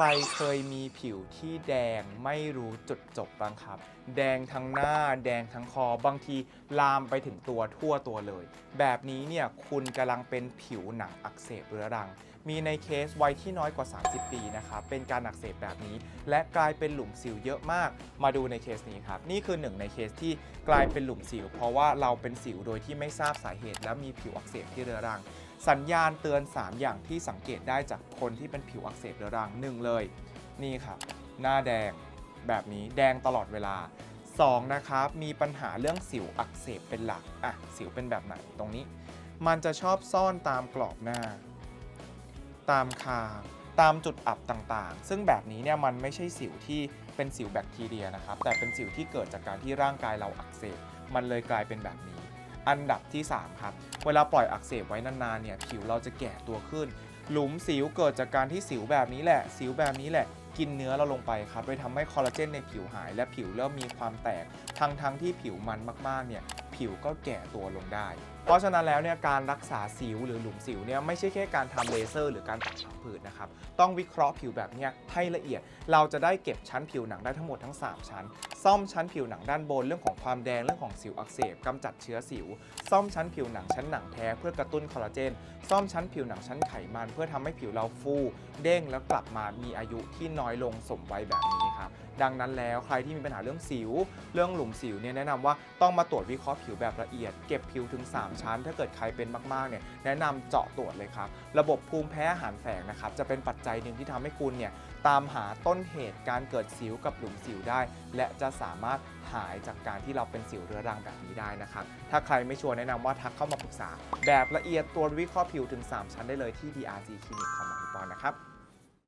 ใครเคยมีผิวที่แดงไม่รู้จุดจบบ้างครับ แดงทั้งหน้า แดงทั้งคอบางทีลามไปถึงตัวทั่วตัวเลย แบบนี้เนี่ยคุณกำลังเป็นผิวหนังอักเสบเรื้อรัง มีในเคสวัยที่น้อยกว่า 30 ปีนะครับเป็นการอักเสบแบบนี้ และกลายเป็นหลุมสิวเยอะมาก มาดูในเคสนี้ครับ นี่คือหนึ่งในเคสที่กลายเป็นหลุมสิว เพราะว่าเราเป็นสิวโดยที่ไม่ทราบสาเหตุ และมีผิวอักเสบที่เรื้อรัง สัญญาณเตือน 3 อย่างที่สังเกตได้จากคนที่เป็นผิวอักเสบเรื้อรังหนึ่งเลย นี่ครับหน้าแดงแบบนี้แดงตลอดเวลา 2 นะครับ มีปัญหาเรื่องสิวอักเสบเป็นหลักอะสิวเป็นแบบไหนตรงนี้ มันจะชอบซ่อนตามกรอบหน้า ตามคางตามจุดอับต่างๆ ซึ่งแบบนี้เนี่ยมันไม่ใช่สิวที่เป็นสิวแบคทีเรียนะครับ แต่เป็นสิวที่เกิดจากการที่ร่างกายเราอักเสบ มันเลยกลายเป็นแบบนี้ อันดับที่ 3 ครับ เวลาปล่อยอักเสบไว้นานๆเนี่ยผิวเราจะแก่ตัวขึ้น หลุมสิวเกิดจากการที่สิวแบบนี้แหละ สิวแบบนี้แหละกินเนื้อเราลงไปครับเลยทำให้คอลลาเจนในผิวหาย และผิวเริ่มมีความแตก ทั้งทั้งที่ผิวมันมากๆเนี่ยผิวก็แก่ตัวลงได้ เพราะฉะนั้นแล้วเนี่ยการรักษาสิวหรือหลุมสิวเนี่ยไม่ใช่แค่การทำเลเซอร์ หรือการตัดผังผืดนะครับ ต้องวิเคราะห์ผิวแบบเนี้ยให้ละเอียด เราจะได้เก็บชั้นผิวหนังได้ทั้งหมดทั้ง 3 ชั้น ซ่อมชั้นผิวหนังด้านบนเรื่องของความแดงเรื่องของสิวอักเสบกำจัดเชื้อสิว ซ่อมชั้นผิวหนังชั้นหนังแท้เพื่อกระตุ้นคอลลาเจน ซ่อมชั้นผิวหนังชั้นไขมัน เพื่อทำให้ผิวเราฟู เด้งแล้วกลับมามีอายุที่น้อยลงสมวัยแบบนี้ครับ ดังนั้นแล้วใครที่มีปัญหาเรื่องสิว เรื่องหลุมสิวเนี่ยแนะนำว่าต้องมาตรวจวิเคราะห์ผิวแบบละเอียด เก็บผิวถึง 3 ชั้น ถ้าเกิดใครเป็นมากๆเนี่ยแนะนำเจาะตรวจเลยครับ ระบบภูมิแพ้อาหารแฝงนะครับจะเป็นปัจจัยหนึ่งที่ทำให้คุณเนี่ยตามหาต้นเหตุการเกิดสิวกับหลุมสิวได้ และจะสามารถหายจากการที่เราเป็นสิวเรื้อรังแบบนี้ได้นะครับ ถ้าใครไม่ชัวร์แนะนำว่าทักเข้ามาปรึกษา แบบละเอียดตรวจวิเคราะห์ผิวถึง 3 ชั้นได้เลยที่ DRG คลินิกของหมอนิปอนนะครับ